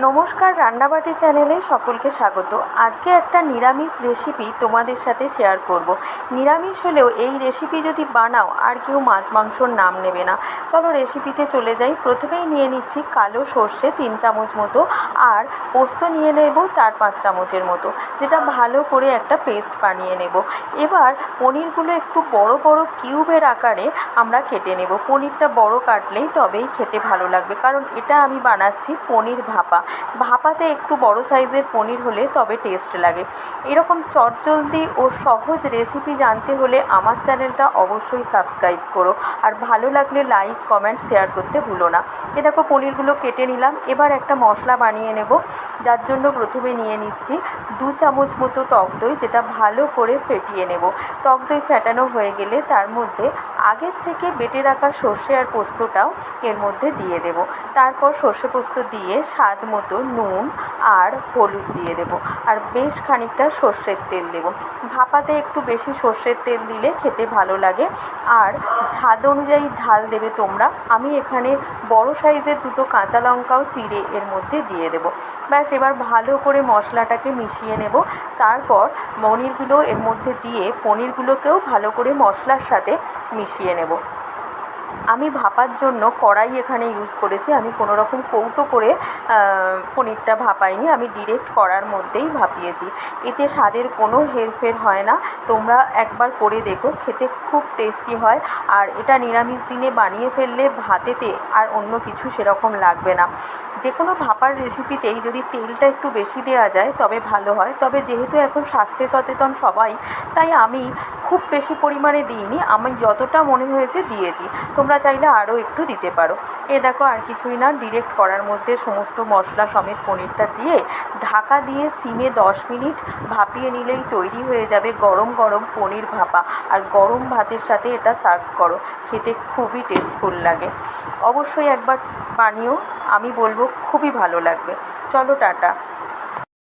নমস্কার রান্নাবাটি চ্যানেলে সকলকে স্বাগত। আজকে একটা নিরামিষ রেসিপি তোমাদের সাথে শেয়ার করব। নিরামিষ হলেও এই রেসিপি যদি বানাও, আর কেউ মাছ মাংসর নাম নেবে না। চলো রেসিপিতে চলে যাই। প্রথমেই নিয়ে নিচ্ছি কালো সর্ষে তিন চামচ মতো, আর পোস্ত নিয়ে নেব চার পাঁচ চামচের মতো, যেটা ভালো করে একটা পেস্ট বানিয়ে নেব। এবার পনিরগুলো একটু বড় বড় কিউবের আকারে আমরা কেটে নেব। পনিরটা বড় কাটলেই তবেই খেতে ভালো লাগবে, কারণ এটা আমি বানাচ্ছি পনির ভাপা। ভাপাতে একটু বড় সাইজের পনির হলে তবে টেস্ট লাগে। এরকম চটজলদি ও সহজ রেসিপি জানতে হলে আমার চ্যানেলটা অবশ্যই সাবস্ক্রাইব করো। আর ভালো লাগলে লাইক কমেন্ট শেয়ার করতে ভুলো না। এ দেখো পনিরগুলো কেটে নিলাম। এবার একটা মশলা বানিয়ে নেব। যার জন্য প্রথমে নিয়ে নিচ্ছি দু চামচ মতো টক দই, যেটা ভালো করে ফেটিয়ে নেব। টক দই ফেটানো হয়ে গেলে তার মধ্যে আগের থেকে বেটে রাখা সর্ষে আর পোস্তটাও এর মধ্যে দিয়ে দেব। তারপর সর্ষে পোস্ত দিয়ে স্বাদ মতো নুন আর হলুদ দিয়ে দেব আর বেশ খানিকটা সর্ষের তেল দেব। ভাপাতে একটু বেশি সর্ষের তেল দিলে খেতে ভালো লাগে। আর স্বাদ অনুযায়ী ঝাল দেবে তোমরা। আমি এখানে বড় সাইজের দুটো কাঁচা লঙ্কাও চিড়ে এর মধ্যে দিয়ে দেব। ব্যাস, এবার ভালো করে মশলাটাকে মিশিয়ে নেব। তারপর পনিরগুলো এর মধ্যে দিয়ে পনিরগুলোকেও ভালো করে মশলার সাথে মিশিয়ে নেব। আমি ভাপার জন্য কড়াই এখানে ইউজ করেছি। আমি কোনো রকম কৌটো করে পনিরটা ভাপাইনি। আমি ডিরেক্ট কড়ার মধ্যেই ভাপিয়েছি। এতে স্বাদের কোনো হেরফের হয় না। তোমরা একবার করে দেখো। খেতে খুব টেস্টি হয়। আর এটা নিরামিষ দিনে বানিয়ে ফেললে ভাতেতে আর অন্য কিছু সেরকম লাগবে না। যে কোনো ভাপার রেসিপিতেই যদি তেলটা একটু বেশি দেওয়া যায়, তবে ভালো হয়। তবে যেহেতু এখন স্বাস্থ্য সচেতন সবাই, তাই আমি খুব বেশি পরিমাণে দিইনি, আমি যতটা মনে হয়েছে দিয়েছি। তোমরা চাইলে আরও একটু দিতে পারো। এ দেখো আর কিছুই না ডিরেক্ট করার মধ্যে সমস্ত মশলা সমেত পনিরটা দিয়ে ঢাকা দিয়ে সিমে দশ মিনিট ভাপিয়ে নিলেই তৈরি হয়ে যাবে গরম গরম পনির ভাপা। আর গরম ভাতের সাথে এটা সার্ভ করো, খেতে খুবই টেস্টফুল লাগে। অবশ্যই একবার বানিও, আমি বলব খুবই ভালো লাগবে। চলো টাটা।